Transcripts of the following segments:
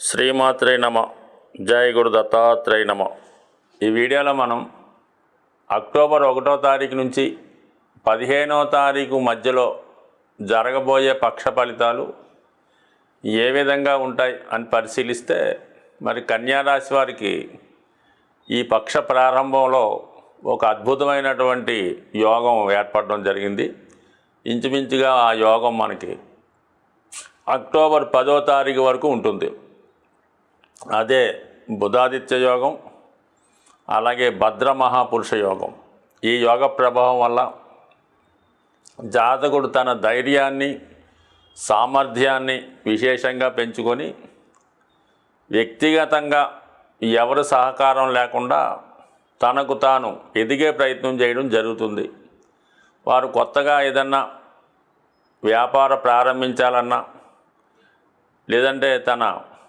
శ్రీమాత్రే నమ జయ గురు దత్తాత్రేయ నమ. ఈ వీడియోలో మనం అక్టోబర్ ఒకటో తారీఖు నుంచి పదిహేనో తారీఖు మధ్యలో జరగబోయే పక్ష ఫలితాలు ఏ విధంగా ఉంటాయి అని పరిశీలిస్తే మరి కన్యారాశి వారికి ఈ పక్ష ప్రారంభంలో ఒక అద్భుతమైనటువంటి యోగం ఏర్పడడం జరిగింది. ఇంచుమించుగా ఆ యోగం మనకి అక్టోబర్ పదో తారీఖు వరకు ఉంటుంది. అదే బుధాదిత్య యోగం అలాగే భద్ర మహాపురుష యోగం. ఈ యోగ ప్రభావం వల్ల జాతకుడు తన ధైర్యాన్ని సామర్థ్యాన్ని విశేషంగా పెంచుకొని వ్యక్తిగతంగా ఎవరి సహకారం లేకుండా తనకు తాను ఎదిగే ప్రయత్నం చేయడం జరుగుతుంది. వారు కొత్తగా ఏదన్నా వ్యాపార ప్రారంభించాలన్నా లేదంటే తన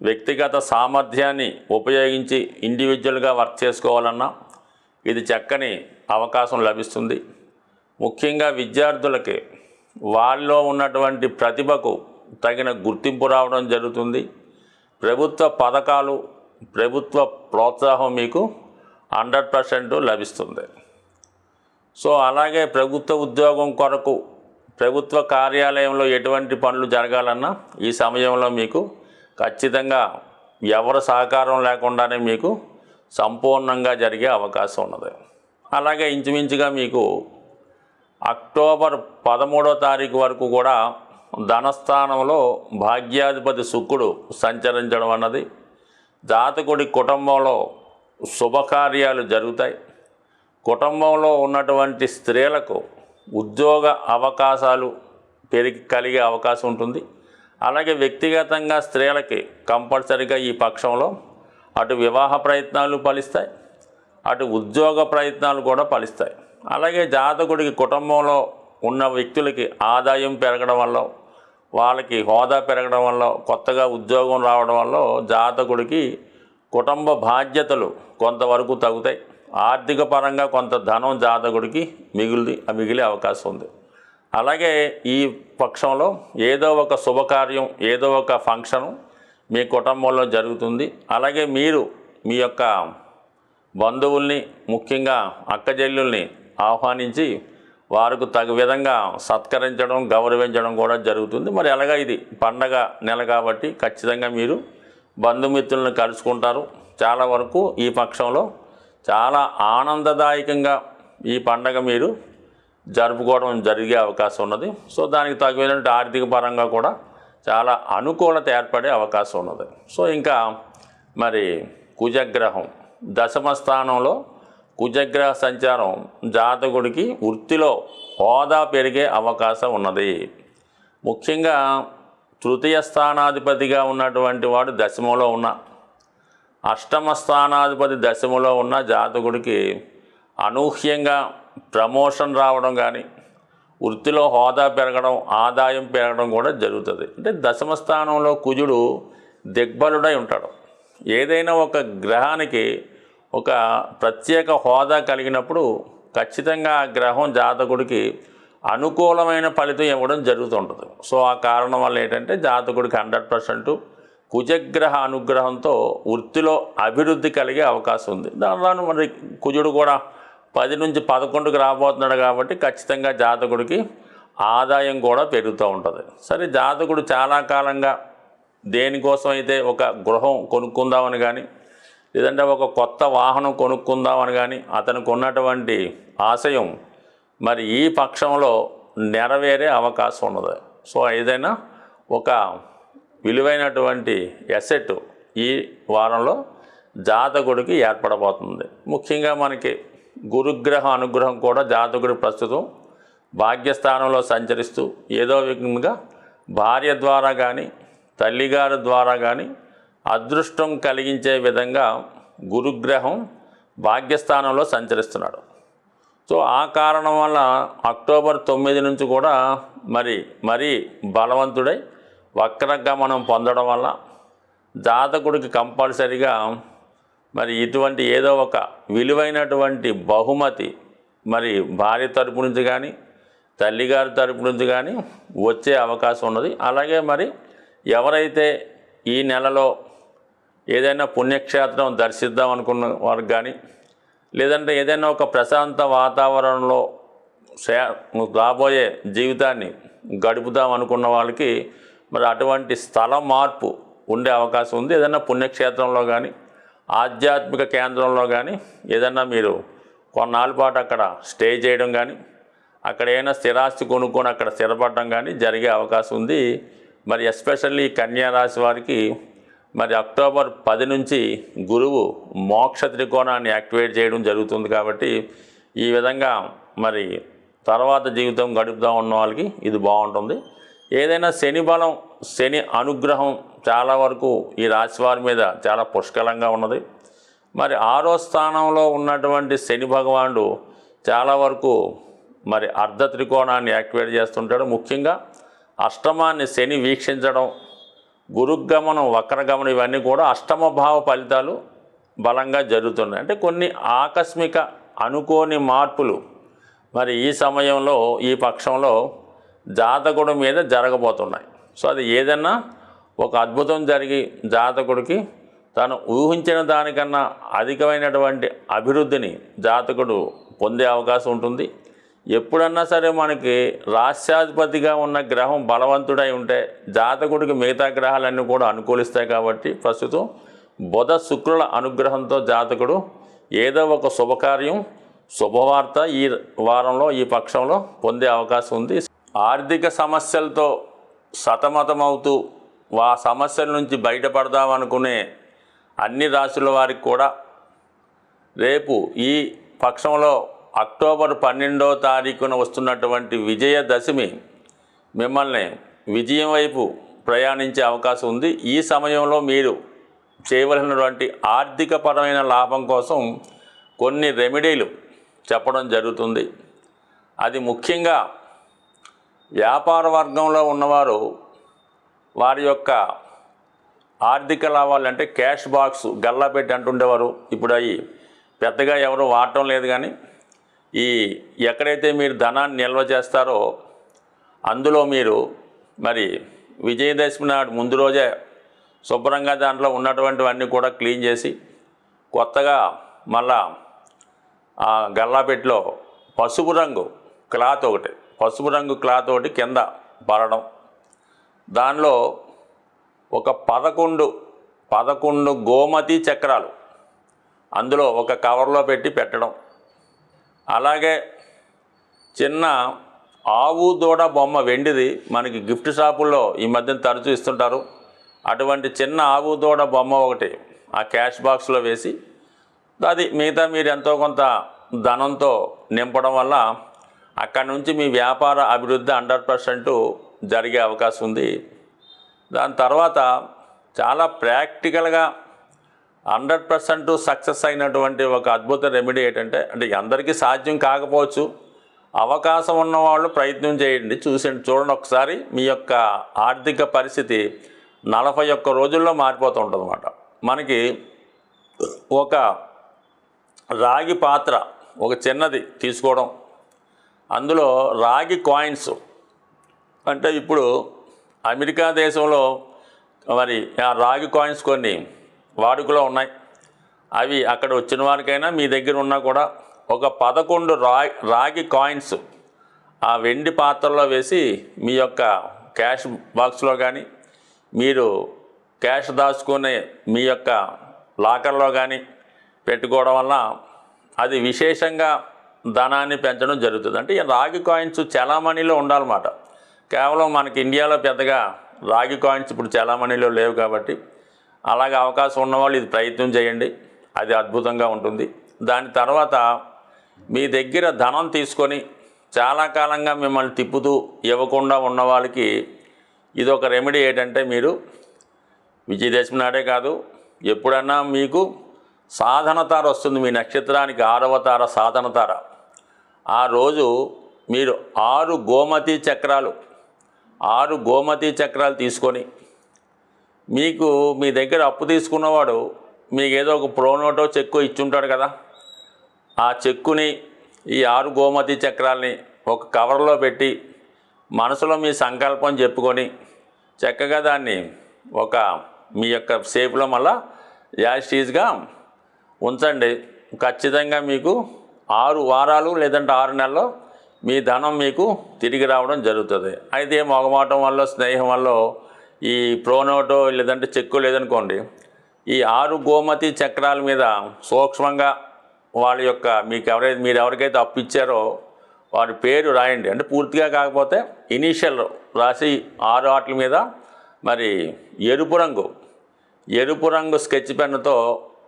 వ్యక్తిగత సామర్థ్యాన్ని ఉపయోగించి ఇండివిజువల్గా వర్క్ చేసుకోవాలన్నా ఇది చక్కని అవకాశం లభిస్తుంది. ముఖ్యంగా విద్యార్థులకి వాళ్ళలో ఉన్నటువంటి ప్రతిభకు తగిన గుర్తింపు రావడం జరుగుతుంది. ప్రభుత్వ పథకాలు ప్రభుత్వ ప్రోత్సాహం మీకు హండ్రెడ్ పర్సెంట్ లభిస్తుంది. సో అలాగే ప్రభుత్వ ఉద్యోగం కొరకు ప్రభుత్వ కార్యాలయంలో ఎటువంటి పనులు జరగాలన్నా ఈ సమయంలో మీకు ఖచ్చితంగా ఎవరి సహకారం లేకుండానే మీకు సంపూర్ణంగా జరిగే అవకాశం ఉన్నది. అలాగే ఇంచుమించుగా మీకు అక్టోబర్ పదమూడో తారీఖు వరకు కూడా ధనస్థానంలో భాగ్యాధిపతి శుక్రుడు సంచరించడం అన్నది జాతకుడి కుటుంబంలో శుభకార్యాలు జరుగుతాయి. కుటుంబంలో ఉన్నటువంటి స్త్రీలకు ఉద్యోగ అవకాశాలు పెరిగి కలిగే అవకాశం ఉంటుంది. అలాగే వ్యక్తిగతంగా స్త్రీలకి కంపల్సరిగా ఈ పక్షంలో అటు వివాహ ప్రయత్నాలు ఫలిస్తాయి అటు ఉద్యోగ ప్రయత్నాలు కూడా ఫలిస్తాయి. అలాగే జాతకుడికి కుటుంబంలో ఉన్న వ్యక్తులకి ఆదాయం పెరగడం వల్ల వాళ్ళకి హోదా పెరగడం వల్ల కొత్తగా ఉద్యోగం రావడం వల్ల జాతకుడికి కుటుంబ బాధ్యతలు కొంతవరకు తగ్గుతాయి. ఆర్థిక పరంగా కొంత ధనం జాతకుడికి మిగిలి మిగిలే అవకాశం ఉంది. అలాగే ఈ పక్షంలో ఏదో ఒక శుభకార్యం ఏదో ఒక ఫంక్షను మీ కుటుంబంలో జరుగుతుంది. అలాగే మీరు మీ యొక్క బంధువుల్ని ముఖ్యంగా అక్కజెల్లుల్ని ఆహ్వానించి వారికి తగు విధంగా సత్కరించడం గౌరవించడం కూడా జరుగుతుంది. మరి ఎలాగా ఇది పండగ నెల కాబట్టి ఖచ్చితంగా మీరు బంధుమిత్రులను కలుసుకుంటారు. చాలా వరకు ఈ పక్షంలో చాలా ఆనందదాయకంగా ఈ పండగ మీరు జరుపుకోవడం జరిగే అవకాశం ఉన్నది. సో దానికి తగినటువంటి ఆర్థిక పరంగా కూడా చాలా అనుకూలత ఏర్పడే అవకాశం ఉన్నది. సో ఇంకా మరి కుజగ్రహం. దశమ స్థానంలో కుజగ్రహ సంచారం జాతకుడికి వృత్తిలో హోదా పెరిగే అవకాశం ఉన్నది. ముఖ్యంగా తృతీయ స్థానాధిపతిగా ఉన్నటువంటి వాడు దశమలో ఉన్న అష్టమ స్థానాధిపతి దశమలో ఉన్న జాతకుడికి అనూహ్యంగా ప్రమోషన్ రావడం కానీ వృత్తిలో హోదా పెరగడం ఆదాయం పెరగడం కూడా జరుగుతుంది. అంటే దశమ స్థానంలో కుజుడు దిగ్బలుడై ఉంటాడు. ఏదైనా ఒక గ్రహానికి ఒక ప్రత్యేక హోదా కలిగినప్పుడు ఖచ్చితంగా ఆ గ్రహం జాతకుడికి అనుకూలమైన ఫలితం ఇవ్వడం జరుగుతుంటుంది. సో ఆ కారణం వల్ల ఏంటంటే జాతకుడికి హండ్రెడ్ పర్సెంట్ కుజగ్రహ అనుగ్రహంతో వృత్తిలో అభివృద్ధి కలిగే అవకాశం ఉంది. దానిలో మరి కుజుడు కూడా పది నుంచి పదకొండుకి రాబోతున్నాడు కాబట్టి ఖచ్చితంగా జాతకుడికి ఆదాయం కూడా పెరుగుతూ ఉంటుంది. సరే జాతకుడు చాలా కాలంగా దేనికోసం అయితే ఒక గృహం కొనుక్కుందామని కానీ లేదంటే ఒక కొత్త వాహనం కొనుక్కుందామని కానీ అతనికి ఉన్నటువంటి ఆశయం మరి ఈ పక్షంలో నెరవేరే అవకాశం ఉన్నది. సో ఏదైనా ఒక విలువైనటువంటి ఎసెట్ ఈ వారంలో జాతకుడికి ఏర్పడబోతుంది. ముఖ్యంగా మనకి గురుగ్రహ అనుగ్రహం కూడా జాతకుడు ప్రస్తుతం భాగ్యస్థానంలో సంచరిస్తూ ఏదో విధంగా భార్య ద్వారా కానీ తల్లిగారి ద్వారా కానీ అదృష్టం కలిగించే విధంగా గురుగ్రహం భాగ్యస్థానంలో సంచరిస్తున్నాడు. సో ఆ కారణం వల్ల అక్టోబర్ తొమ్మిది నుంచి కూడా మరి మరీ బలవంతుడై వక్రగమనం పొందడం వల్ల జాతకుడికి కంపల్సరిగా మరి ఇటువంటి ఏదో ఒక విలువైనటువంటి బహుమతి మరి భార్య తరపు నుంచి కానీ తల్లిగారి తరపు నుంచి కానీ వచ్చే అవకాశం ఉన్నది. అలాగే మరి ఎవరైతే ఈ నెలలో ఏదైనా పుణ్యక్షేత్రం దర్శిద్దాం అనుకున్న వారికి కానీ లేదంటే ఏదైనా ఒక ప్రశాంత వాతావరణంలో రాబోయే జీవితాన్ని గడుపుదాం అనుకున్న వాళ్ళకి మరి అటువంటి స్థల మార్పు ఉండే అవకాశం ఉంది. ఏదైనా పుణ్యక్షేత్రంలో కానీ ఆధ్యాత్మిక కేంద్రంలో కానీ ఏదైనా మీరు కొన్నాళ్ళ పాటు అక్కడ స్టే చేయడం కానీ అక్కడ ఏమైనా స్థిరాస్తి కొనుక్కొని అక్కడ స్థిరపడడం కానీ జరిగే అవకాశం ఉంది. మరి ఎస్పెషల్లీ కన్యా రాశి వారికి మరి అక్టోబర్ పది నుంచి గురువు మోక్ష త్రికోణాన్ని యాక్టివేట్ చేయడం జరుగుతుంది కాబట్టి ఈ విధంగా మరి తర్వాత జీవితం గడుపుతూ ఉన్న వాళ్ళకి ఇది బాగుంటుంది. ఏదైనా శని బలం శని అనుగ్రహం చాలా వరకు ఈ రాశి వారి మీద చాలా పుష్కలంగా ఉన్నది. మరి ఆరో స్థానంలో ఉన్నటువంటి శని భగవానుడు చాలా వరకు మరి అర్ధ త్రికోణాన్ని యాక్టివేట్ చేస్తుంటాడు. ముఖ్యంగా అష్టమాన్ని శని వీక్షించడం గురుగమనం వక్రగమనం ఇవన్నీ కూడా అష్టమ భావ ఫలితాలు బలంగా జరుగుతున్నాయి. అంటే కొన్ని ఆకస్మిక అనుకోని మార్పులు మరి ఈ సమయంలో ఈ పక్షంలో జాతకుడు మీద జరగబోతున్నాయి. సో అది ఏదన్నా ఒక అద్భుతం జరిగి జాతకుడికి తను ఊహించిన దానికన్నా అధికమైనటువంటి అభివృద్ధిని జాతకుడు పొందే అవకాశం ఉంటుంది. ఎప్పుడన్నా సరే మనకి రాష్ట్రాధిపతిగా ఉన్న గ్రహం బలవంతుడై ఉంటే జాతకుడికి మిగతా గ్రహాలన్నీ కూడా అనుకూలిస్తాయి కాబట్టి ప్రస్తుతం బుధ శుక్రుల అనుగ్రహంతో జాతకుడు ఏదో ఒక శుభకార్యం శుభవార్త ఈ వారంలో ఈ పక్షంలో పొందే అవకాశం ఉంది. ఆర్థిక సమస్యలతో సతమతమవుతూ ఆ సమస్యల నుంచి బయటపడదామనుకునే అన్ని రాశుల వారికి కూడా రేపు ఈ పక్షంలో అక్టోబర్ పన్నెండో తారీఖున వస్తున్నటువంటి విజయదశమి మిమ్మల్ని విజయం వైపు ప్రయాణించే అవకాశం ఉంది. ఈ సమయంలో మీరు చేయవలసినటువంటి ఆర్థికపరమైన లాభం కోసం కొన్ని రెమెడీలు చెప్పడం జరుగుతుంది. అది ముఖ్యంగా వ్యాపార వర్గంలో ఉన్నవారు వారి యొక్క ఆర్థిక లాభాలు అంటే క్యాష్ బాక్స్ గల్లా పెట్టి అంటుండేవారు. ఇప్పుడు అవి పెద్దగా ఎవరు వాడటం లేదు కానీ ఈ ఎక్కడైతే మీరు ధనాన్ని నిల్వ చేస్తారో అందులో మీరు మరి విజయదశమి నాడు ముందు రోజే శుభ్రంగా దాంట్లో ఉన్నటువంటివన్నీ కూడా క్లీన్ చేసి కొత్తగా మళ్ళా ఆ గల్లాపెట్టిలో పసుపు రంగు క్లాత్ ఒకటి. పసుపు రంగు క్లాత్ ఒకటి కింద పడడం. దానిలో ఒక పదకొండు పదకొండు గోమతి చక్రాలు అందులో ఒక కవర్లో పెట్టి పెట్టడం. అలాగే చిన్న ఆవు దూడ బొమ్మ వెండిది మనకి గిఫ్ట్ షాపుల్లో ఈ మధ్యన తరచూ ఇస్తుంటారు. అటువంటి చిన్న ఆవు దూడ బొమ్మ ఒకటి ఆ క్యాష్ బాక్స్లో వేసి అది మిగతా మీరు ఎంతో కొంత ధనంతో నింపడం వల్ల అక్కడి నుంచి మీ వ్యాపార అభివృద్ధి హండ్రెడ్ పర్సెంట్ జరిగే అవకాశం ఉంది. దాని తర్వాత చాలా ప్రాక్టికల్గా హండ్రెడ్ పర్సెంట్ సక్సెస్ అయినటువంటి ఒక అద్భుత రెమెడీ ఏంటంటే అంటే అందరికీ సాధ్యం కాకపోవచ్చు. అవకాశం ఉన్నవాళ్ళు ప్రయత్నం చేయండి. చూసి చూడండి ఒకసారి మీ యొక్క ఆర్థిక పరిస్థితి నలభై ఒక్క రోజుల్లో మారిపోతూ ఉంటుంది అనమాట మనకి ఒక రాగి పాత్ర ఒక చిన్నది తీసుకోవడం అందులో రాగి కాయిన్స్. అంటే ఇప్పుడు అమెరికా దేశంలో మరి ఆ రాగి కాయిన్స్ కొన్ని వాడుకలో ఉన్నాయి. అవి అక్కడ వచ్చిన వారికైనా మీ దగ్గర ఉన్నా కూడా ఒక పదకొండు రా రాగి కాయిన్స్ ఆ వెండి పాత్రలో వేసి మీ యొక్క క్యాష్ బాక్స్లో కానీ మీరు క్యాష్ దాచుకునే మీ యొక్క లాకర్లో కానీ పెట్టుకోవడం వల్ల అది విశేషంగా ధనాన్ని పెంచడం జరుగుతుంది. అంటే ఈ రాగి కాయిన్స్ చలామణిలో ఉండాలన్నమాట. కేవలం మనకి ఇండియాలో పెద్దగా రాగి కాయిన్స్ ఇప్పుడు చలామణిలో లేవు కాబట్టి అలాగే అవకాశం ఉన్నవాళ్ళు ఇది ప్రయత్నం చేయండి. అది అద్భుతంగా ఉంటుంది. దాని తర్వాత మీ దగ్గర ధనం తీసుకొని చాలా కాలంగా మిమ్మల్ని తిప్పుతూ ఇవ్వకుండా ఉన్న వాళ్ళకి ఇది ఒక రెమెడీ ఏంటంటే మీరు విజయదశమి నాడే కాదు ఎప్పుడన్నా మీకు సాధనతార వస్తుంది. మీ నక్షత్రానికి ఆరవ తార సాధన తార. ఆ రోజు మీరు ఆరు గోమతి చక్రాలు ఆరు గోమతి చక్రాలు తీసుకొని మీకు మీ దగ్గర అప్పు తీసుకున్నవాడు మీకు ఏదో ఒక ప్రోనోటో చెక్కు ఇచ్చుంటాడు కదా. ఆ చెక్కుని ఈ ఆరు గోమతి చక్రాల్ని ఒక కవర్లో పెట్టి మనసులో మీ సంకల్పం చెప్పుకొని చక్కగా దాన్ని ఒక మీ యొక్క సేఫ్లో మళ్ళా యాస్టీజ్గా ఉంచండి. ఖచ్చితంగా మీకు ఆరు వారాలు లేదంటే ఆరు నెలల్లో మీ ధనం మీకు తిరిగి రావడం జరుగుతుంది. అయితే మొగమాటం వల్ల స్నేహం వల్ల ఈ ప్రోనోటో లేదంటే చెక్కు లేదనుకోండి ఈ ఆరు గోమతి చక్రాల మీద సూక్ష్మంగా వాళ్ళ యొక్క మీకు ఎవరైతే మీరు ఎవరికైతే అప్పు ఇచ్చారో వారి పేరు రాయండి. అంటే పూర్తిగా కాకపోతే ఇనీషియల్ రాసి ఆరు ఆటల మీద మరి ఎరుపు రంగు ఎరుపు రంగు స్కెచ్ పెన్నుతో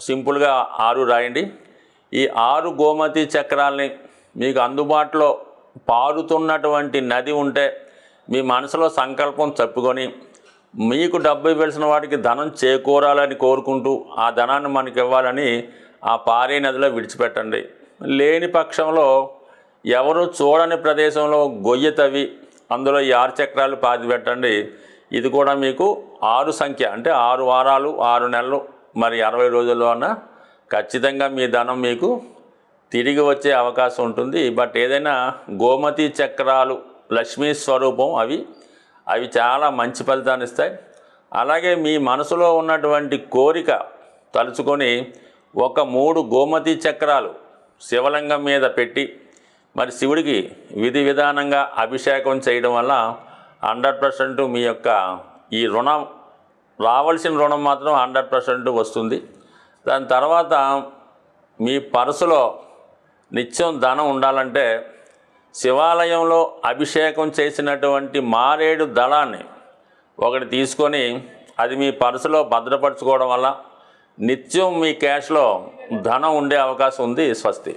సింపుల్గా ఆరు రాయండి. ఈ ఆరు గోమతి చక్రాల్ని మీకు అందుబాటులో పారుతున్నటువంటి నది ఉంటే మీ మనసులో సంకల్పం చెప్పుకొని మీకు డబ్బు ఇవ్వాల్సిన వాడికి ధనం చేకూరాలని కోరుకుంటూ ఆ ధనాన్ని మనకి ఇవ్వాలని ఆ పారే నదిలో విడిచిపెట్టండి. లేని పక్షంలో ఎవరు చూడని ప్రదేశంలో గొయ్య తవ్వి అందులో ఈ ఆరు చక్రాలు పాతి పెట్టండి ఇది కూడా మీకు ఆరు సంఖ్య అంటే ఆరు వారాలు ఆరు నెలలు మరి అరవై రోజుల్లో అన్న ఖచ్చితంగా మీ ధనం మీకు తిరిగి వచ్చే అవకాశం ఉంటుంది. బట్ ఏదైనా గోమతి చక్రాలు లక్ష్మీ స్వరూపం అవి అవి చాలా మంచి ఫలితాన్ని ఇస్తాయి. అలాగే మీ మనసులో ఉన్నటువంటి కోరిక తలుచుకొని ఒక మూడు గోమతి చక్రాలు శివలింగం మీద పెట్టి మరి శివుడికి విధి విధానంగా అభిషేకం చేయడం వల్ల హండ్రెడ్ పర్సెంట్ మీ యొక్క ఈ రుణం రావాల్సిన రుణం మాత్రం హండ్రెడ్ పర్సెంట్ వస్తుంది. దాని తర్వాత మీ పర్సులో నిత్యం ధనం ఉండాలంటే శివాలయంలో అభిషేకం చేసినటువంటి మారేడు దళాన్ని ఒకటి తీసుకొని అది మీ పర్సులో భద్రపరచుకోవడం వల్ల నిత్యం మీ క్యాష్లో ధనం ఉండే అవకాశం ఉంది స్వస్తి.